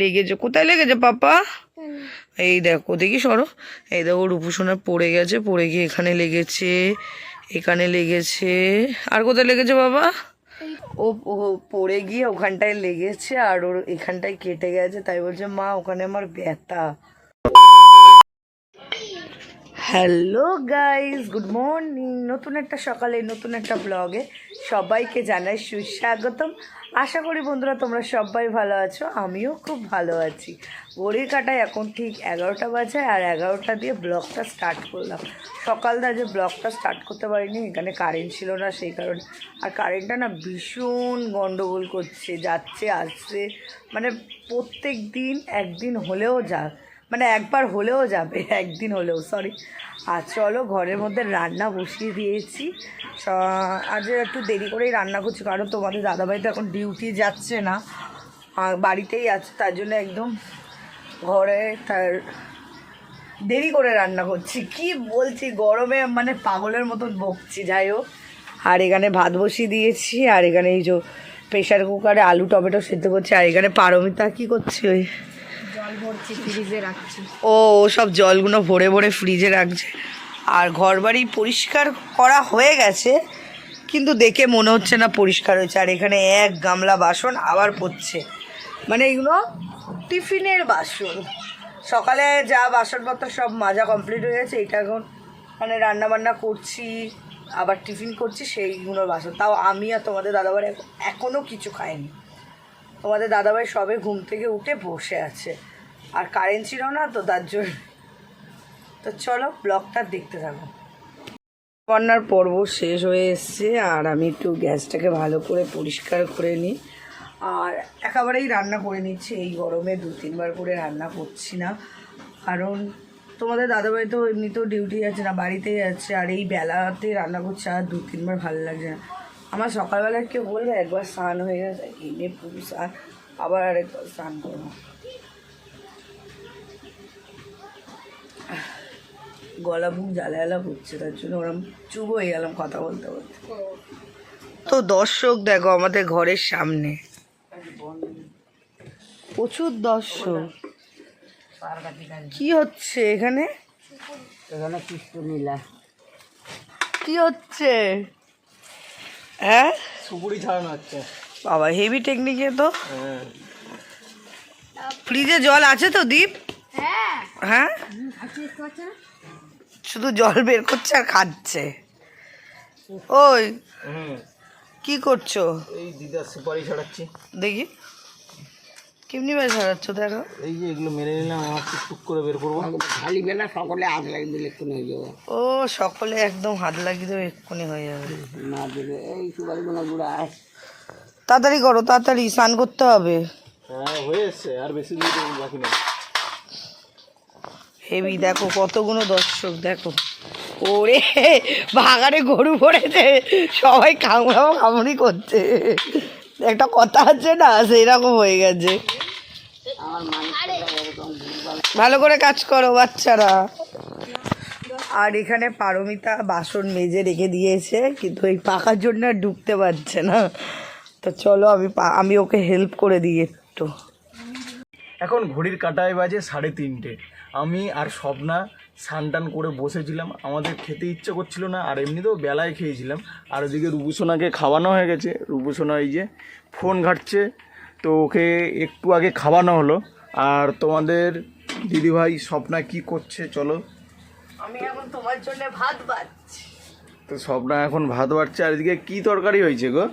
লেগেছে। কোথায় লেগেছে পাপা? এই দেখো দেখি সরো। এই দেখো রূপুসোনা পড়ে গেছে পড়ে গিয়ে এখানে লেগেছে এখানে লেগেছে। আর কোথায় লেগেছে বাবা? ও পড়ে গিয়ে ওখানটায় লেগেছে আর ওর এখানটায় কেটে গেছে তাই বলছে মা ওখানে আমার ব্যথা। হ্যালো গাইস গুড মর্নিং নতুন একটা সকালে, নতুন একটা ব্লগে সবাইকে জানাই সুস্বাগতম। আশা করি বন্ধুরা তোমরা সবাই ভালো আছো, আমিও খুব ভালো আছি। ঘড়ির কাটায় এখন ঠিক এগারোটা বাজে আর এগারোটা দিয়ে ব্লগটা স্টার্ট করলাম। সকালটা যে ব্লগটা স্টার্ট করতে পারিনি, এখানে কারেন্ট ছিল না সেই কারণে। আর কারেন্টটা না ভীষণ গণ্ডগোল করছে, যাচ্ছে, আসছে। মানে প্রত্যেক দিন একদিন হলেও যা মানে একবার হলেও যাবে, একদিন হলেও সরি আর চলো ঘরের মধ্যে রান্না বসিয়ে দিয়েছি। আজ একটু দেরি করেই রান্না করছি, কারণ তোমাদের দাদাভাই তো এখন ডিউটি যাচ্ছে না। বাড়িতেই আছে, তার জন্য একদম ঘরে তার দেরি করে রান্না করছি। কি বলছি, গরমে মানে পাগলের মতন বকছি, যাই হোক। আর এখানে ভাত বসিয়ে দিয়েছি, আর এখানে এই যে প্রেশার কুকারে আলু টমেটো সেদ্ধ করছি, আর এখানে পারমিতা কি করছি? ওই ও সব জলগুলো ভরে ভরে ফ্রিজে রাখছে। আর ঘর বাড়ি পরিষ্কার করা হয়ে গেছে, কিন্তু দেখে মনে হচ্ছে না পরিষ্কার হয়েছে। আর এখানে এক গামলা বাসন আবার পড়ছে। মানে এগুলো টিফিনের বাসন। সকালে যা বাসনপত্র সব মাজা কমপ্লিট হয়ে গেছে এটা এখন মানে রান্না বান্না করছি, আবার টিফিন করছি সেইগুলোর বাসন। তাও আমি আর তোমাদের দাদাভাই এখনও কিছু খাইনি। তোমাদের দাদাভাই সবে ঘুম থেকে উঠে বসে আছে। আর কারেন্ট ছিল না তো তার জন্য। তো চলো ব্লগটা দেখতে থাকো। রান্নার পর্ব শেষ হয়ে এসছে, আর আমি একটু গ্যাসটাকে ভালো করে পরিষ্কার করে নিই। আর একেবারেই রান্না করে নিচ্ছি, এই গরমে দু তিনবার করে রান্না করছি না। কারণ তোমাদের দাদাভাই তো এমনিতেও ডিউটি যাচ্ছে না, বাড়িতেই যাচ্ছে আর এই বেলাতে রান্না করছে আর দু তিনবার ভালো লাগছে না। আমার সকালবেলা কেউ বলবে একবার স্নান হয়ে গেছে এনে পুরো স্নান, আবার আরেকবার স্নান করব। গলা বুক জ্বালা জ্বালা করছে তার জন্য ওরম চুপ হয়ে গেলাম কথা বলতে বলতে। তো দর্শক দেখো আমাদের ঘরের সামনে। প্রচুর দর্শক। কি হচ্ছে এখানে? এখানে কৃষ্ণ নীলা কি হচ্ছে? হ্যাঁ? সুপুরি ছাড়ানো হচ্ছে। বাবা হেভি টেকনিকে তো? হ্যাঁ। ফ্রিজে জল আছে তো দীপ? হ্যাঁ। হ্যাঁ? আছে না? শুধু জল বের করছে আর খাচ্ছে। ওই হুম। কি করছ? এই সুপারি ছাড়াচ্ছি দেখি। কেমনি ছাড়াচ্ছ দেখো। এই যে এগুলো মেরে নিলাম আমার টুকটুক করে বের করব। খালি বেলা সকলে আগ লাগিয়ে দিলে একটু হয়ে যাবে। ও সকলে একদম হাত লাগিয়ে দেবে এক্ষুনি হয়ে যাবে। না দিলে এই সুপারি গুলো গুঁড়া তাড়াতাড়ি করো তাড়াতাড়ি স্নান করতে হবে। হ্যাঁ হয়ে এসছে আর বেশি দূর বাকি নেই। হেভি দেখো কতগুলো দর্শক, দেখো। ওরে বাগানে গরু পড়েছে, সবাই কামড়াও কামড়ি করছে। একটা কথা আছে না, সেইরকম হয়ে গেছে। ভালো করে কাজ করো বাচ্চারা। আর এখানে পারমিতা বাসন মেজে রেখে দিয়েছে, কিন্তু এই পাকার জন্য আর ঢুকতে পারছে না। তো চলো আমি আমি ওকে হেল্প করে দিই একটু। এখন ঘড়ির কাটায় বাজে সাড়ে তিনটে। আমি আর স্বপ্না স্নান টান করে বসেছিলাম। আমাদের খেতে ইচ্ছে করছিল না আর এমনিতেও বেলায় খেয়েছিলাম। আর ওদিকে রূপসোনাকে খাওয়ানো হয়ে গেছে। রূপসোনা এই যে ফোন ঘাটছে তো ওকে একটু আগে খাওয়ানো হলো। আর তোমাদের দিদিভাই স্বপ্না কি করছে চলো। আমি এখন তোমার জন্য ভাত বাচ্ছি তো স্বপ্না এখন ভাত বাড়ছে আর এদিকে কি তরকারি হয়েছে গো?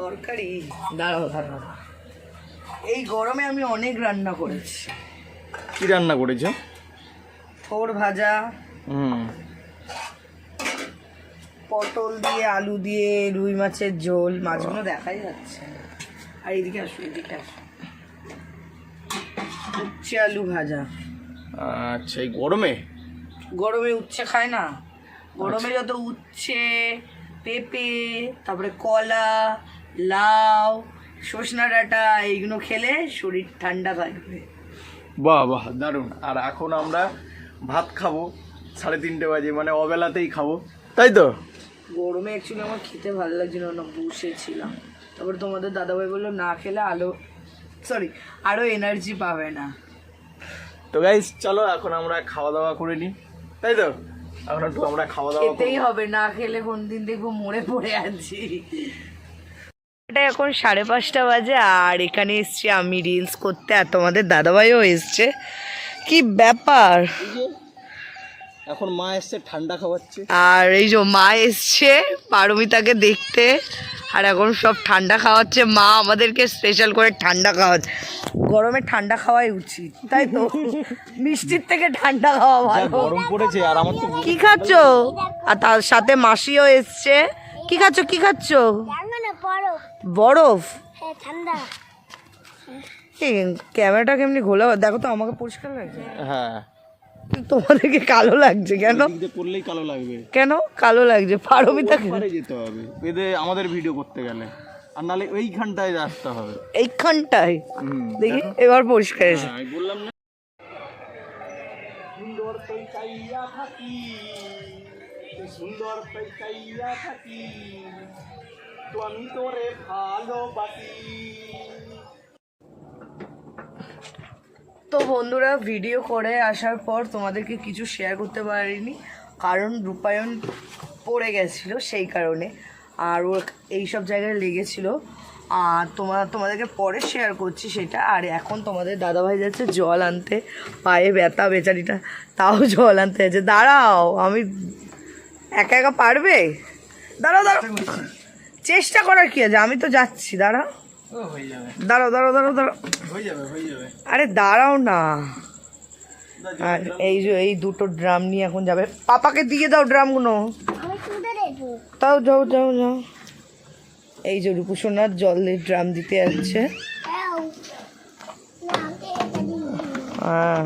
তরকারি দাঁড়াও দাঁড়াও। এই গরমে আমি অনেক রান্না করেছি। কি রান্না করেছ? থোর ভাজা হুম। পটল দিয়ে আলু দিয়ে রুই মাছের ঝোল মাছগুলো দেখাই যাচ্ছে। আর এদিকে আসো এদিকে আসো। উচ্ছে আলু ভাজা। আচ্ছা এই গরমে? গরমে উচ্ছে খায় না? গরমে যত উচ্ছে পেঁপে তারপরে কলা লাউ সজনা ডাঁটা এইগুলো খেলে শরীর ঠান্ডা থাকবে। বাহ বাহ দারুণ। আর এখন আমরা ভাত খাব সাড়ে তিনটে বাজে মানে অবেলাতেই খাব। তাই তো? গরমে অ্যাকচুয়ালি আমার খেতে ভালো লাগছিল না বসেছিলাম তারপর তোমাদের দাদাভাই বলল না খেলে আলো সরি আরও এনার্জি পাবে না। তো গাইস চলো এখন আমরা খাওয়া দাওয়া করে নিই। তাই তো? এখন একটু আমরা খাওয়া দাওয়া খেতেই হবে না খেলে কোন দিন দেখব মরে পড়ে আছি। এটা এখন সাড়ে পাঁচটা বাজে আর এখানে এসছি আমি রিলস করতে আর তোমাদের দাদাভাইও এসছে। কি ব্যাপার? এখন মা এসছে ঠান্ডা খাওয়াচ্ছে। আর এই যে মা এসছে পারমিতাকে দেখতে আর এখন সব ঠান্ডা খাওয়াচ্ছে। মা আমাদেরকে স্পেশাল করে ঠান্ডা খাওয়াচ্ছে। গরমে ঠান্ডা খাওয়াই উচিত তাই তো? মিষ্টির থেকে ঠান্ডা খাওয়া ভালো। গরম পড়েছে আর আমার তো কি খাচ্ছ? আর তার সাথে মাসিও এসছে। কি খাচ্ছ? কি খাচ্ছ? বরফ। হ্যাঁ ঠান্ডা। ক্যামেরাটা কেমনি ঘোলা? দেখো তো আমাকে পরিষ্কার লাগছে। হ্যাঁ। তোমাদেরকে কালো লাগছে কেন? করলেই কালো লাগবে। কেন? কালো লাগছে। পারমিতা পারে যেতে হবে। এদের আমাদের ভিডিও করতে গেলে। আর নালে ওইখানটায় আসতে হবে। এইখানটায়? দেখি এবার পরিষ্কার এসে। হ্যাঁ, বললাম না। সুন্দর তৈ থাকি। সুন্দর তৈ থাকি। আমি তোরে ভালোবাসি তো বন্ধুরা ভিডিও করে আসার পর তোমাদেরকে কিছু শেয়ার করতে পারিনি, কারণ রূপায়ণ পড়ে গেছিল সেই কারণে, আর ওর এইসব জায়গায় লেগেছিল। আর তোমার তোমাদেরকে পরে শেয়ার করছি সেটা। আর এখন তোমাদের দাদাভাই যাচ্ছে জল আনতে, পায়ে ব্যথা, বেচারিটা তাও জল আনতে যাচ্ছে। দাঁড়াও, আমি একা একা পারবে? দাঁড়াও দাঁড়াও। চেষ্টা করার কি আছে? আমি তো যাচ্ছি হয়ে যাবে। দাঁড়াও দাঁড়াও দাঁড়াও দাঁড়াও। হয়ে যাবে হয়ে যাবে। আরে দাঁড়াও না। আর এই যে এই দুটো ড্রাম নিয়ে এখন যাবে। পাপাকে দিয়ে দাও ড্রামগুলো। তাও যাও যাও যাও। এই যে রূপসোনার জলের ড্রাম দিতে যাচ্ছে। হ্যাঁ। হ্যাঁ।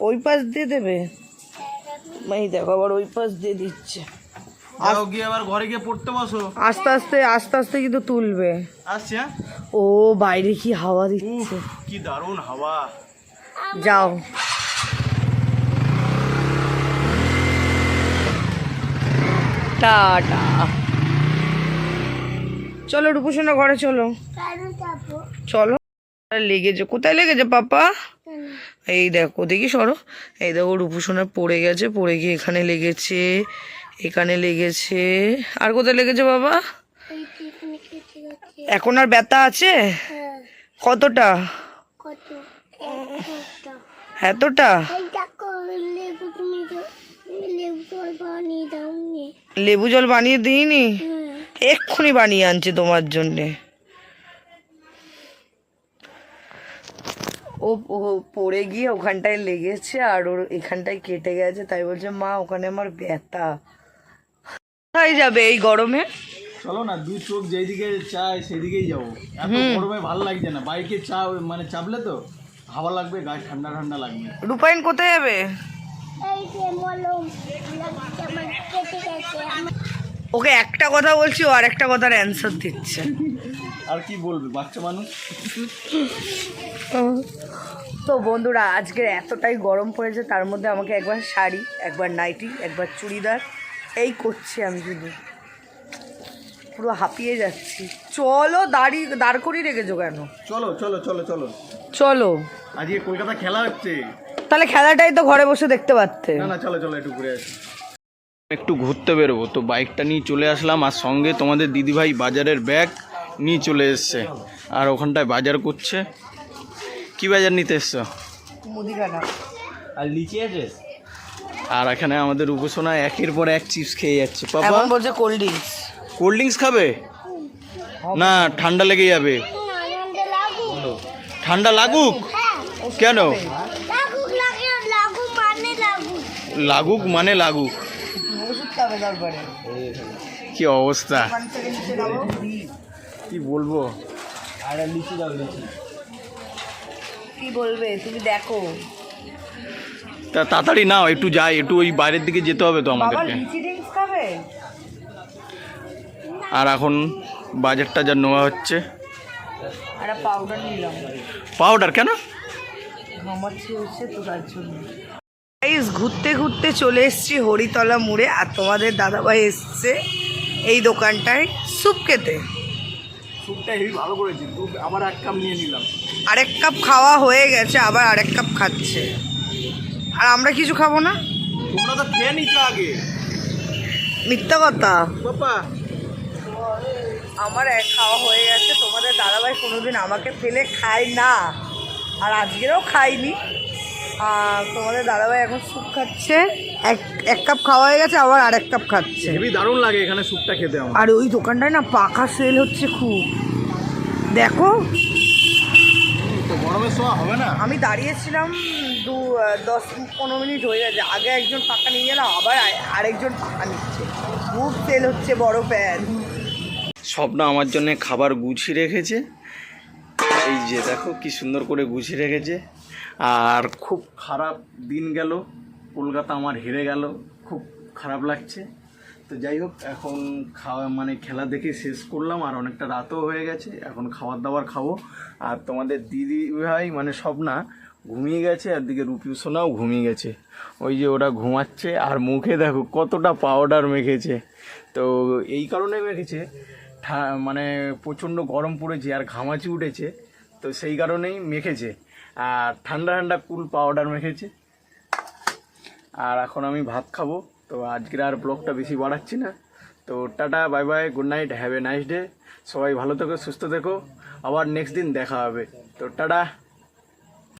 ওই পাশ। দিয়ে দেবে? এই দেখো আবার ওই পাশ দিয়ে দিচ্ছে। গিয়ে আবার ঘরে গিয়ে পড়তে বসো। আস্তে আস্তে আস্তে আস্তে কিন্তু তুলবে। আসছি হ্যাঁ? ও বাইরে কি হাওয়া দিচ্ছে? কি দারুণ হাওয়া। যাও। টাটা। চলো রূপসোনা ঘরে চলো। চলো। লেগেছে। কোথায় লেগেছে পাপা? এই দেখো দেখি সরো। এই দেখো রূপসোনা পড়ে গেছে পড়ে গিয়ে এখানে লেগেছে এখানে লেগেছে। আর কোথায় লেগেছে বাবা? এখন আর ব্যথা আছে? হ্যাঁ। কতটা? এতটা। জল বানিয়ে লেবু জল বানিয়ে দিইনি? হ্যাঁ। এক্ষুনি বানিয়ে আনছে তোমার জন্যে। ও ও পড়ে গিয়ে ওখানটায় লেগেছে আর ওর এখানটায় কেটে গেছে তাই বলছে মা ওখানে আমার ব্যথা। কোথায় যাবে এই গরমে? চলো না দু চোখ যেদিকে চায় সেদিকেই যাব। এত গরমে ভালো লাগছে না। বাইকে চা মানে চাপলে তো হাওয়া লাগবে গায়ে ঠান্ডা ঠান্ডা লাগবে। রূপায়ণ কোথায় যাবে? ওকে একটা কথা বলছি ও আর একটা কথার অ্যান্সার দিচ্ছে। আর কি বলবে বাচ্চা মানুষ? তো বন্ধুরা আজকের এতটাই গরম পড়েছে তার মধ্যে আমাকে একবার শাড়ি একবার নাইটি একবার চুড়িদার এই করছি আমি শুধু। পুরো হাঁপিয়ে যাচ্ছি। চলো দাঁড়ি দাঁড় করিয়ে রেখেছো কেন? চলো চলো চলো চলো। চলো। আজকে কলকাতা খেলা হচ্ছে। তাহলে খেলাটাই তো ঘরে বসে দেখতে পারতে। না না চলো চলো একটু ঘুরে আসি। একটু ঘুরতে বেরোবো তো বাইকটা নিয়ে চলে আসলাম আর সঙ্গে তোমাদের দিদিভাই বাজারের ব্যাগ নিয়ে চলে এসছে। আর ওখানটায় বাজার করছে। কি বাজার নিতে এসছো? আর লিচি আছে? আর এখানে আমাদের উপাসনা একের পর এক চিপস খেয়ে যাচ্ছে। পাপা? বলছে কোল্ড ড্রিঙ্কস কোল্ড ড্রিঙ্কস খাবে? না ঠান্ডা লেগে যাবে। ঠান্ডা লাগুক? কেন? লাগুক মানে লাগুক। লাগুক মানে কি অবস্থা? কি বলব? আর লিচি দাও লিচি। কি বলবে? তুমি দেখো। তা তাড়াতাড়ি নাও একটু যাই একটু ওই বাইরের দিকে যেতে হবে তো বাবা আমাদেরকে। লিচি ড্রিঙ্কস খাবে? আর এখন বাজারটা যা নেওয়া হচ্ছে। একটা পাউডার নিলাম। পাউডার কেন? ঘামাচ্ছি হচ্ছে তো তার জন্য। গাইস ঘুরতে ঘুরতে চলে এসেছি হরিতলা মোড়ে আর তোমাদের দাদাভাই এসছে এই দোকানটায় স্যুপ খেতে। স্যুপটা হেভি ভালো করেছি আবার এক কাপ নিয়ে নিলাম। আরেক কাপ খাওয়া হয়ে গেছে আবার আরেক কাপ খাচ্ছে। আর আমরা কিছু খাব না? তোমরা তো খেয়ে নিচ্ছ আগে। মিথ্যা কথা। বাবা। আমার এক খাওয়া হয়ে গেছে তোমাদের দাদাভাই কোনোদিন আমাকে ফেলে খায় না। আর আজকেরও খাইনি আর তোমাদের দাদাভাই এখন স্যুপ খাচ্ছে। এক এক কাপ খাওয়া হয়ে গেছে আবার আরেক কাপ খাচ্ছে। হেভি দারুণ লাগে এখানে স্যুপটা খেতে আমার। আর ওই দোকানটায় না পাকা সেল হচ্ছে খুব। দেখো। তো গরমের সময় হবে না? আমি দাঁড়িয়েছিলাম দু দশ পনেরো মিনিট হয়ে গেছে। আগে একজন পাকা নিয়ে গেল আবার আরেকজন পাকা নিচ্ছে। খুব সেল হচ্ছে বড় প্যান স্বপ্ন আমার জন্য খাবার গুছিয়ে রেখেছে। এই যে দেখো কি সুন্দর করে গুছিয়ে রেখেছে। আর খুব খারাপ দিন গেল। কলকাতা আমার হেরে গেল, খুব খারাপ লাগছে। তো যাই হোক, এখন খাওয়া মানে খেলা দেখে শেষ করলাম, আর অনেকটা রাতও হয়ে গেছে, এখন খাবার দাবার খাব। আর তোমাদের দিদি ভাই মানে স্বপ্না ঘুমিয়ে গেছে, আর দিকে রুপি সোনাও ঘুমিয়ে গেছে। ওই যে ওরা ঘুমাচ্ছে, আর মুখে দেখো কতটা পাউডার মেখেছে। তো এই কারণে মেখেছে। মানে প্রচণ্ড গরম পড়েছে, আর ঘামাচি উঠেছে, তো সেই কারণেই মেখেছে। আর ঠান্ডা ঠান্ডা কুল পাউডার মেখেছে। আর এখন আমি ভাত খাব, তো আজকের আর ব্লগটা বেশি বাড়াচ্ছি না। তো tata bye bye good night have a nice day সবাই ভালো থেকো, সুস্থ থেকো। আবার নেক্সট দিন দেখা হবে। তো টাটা।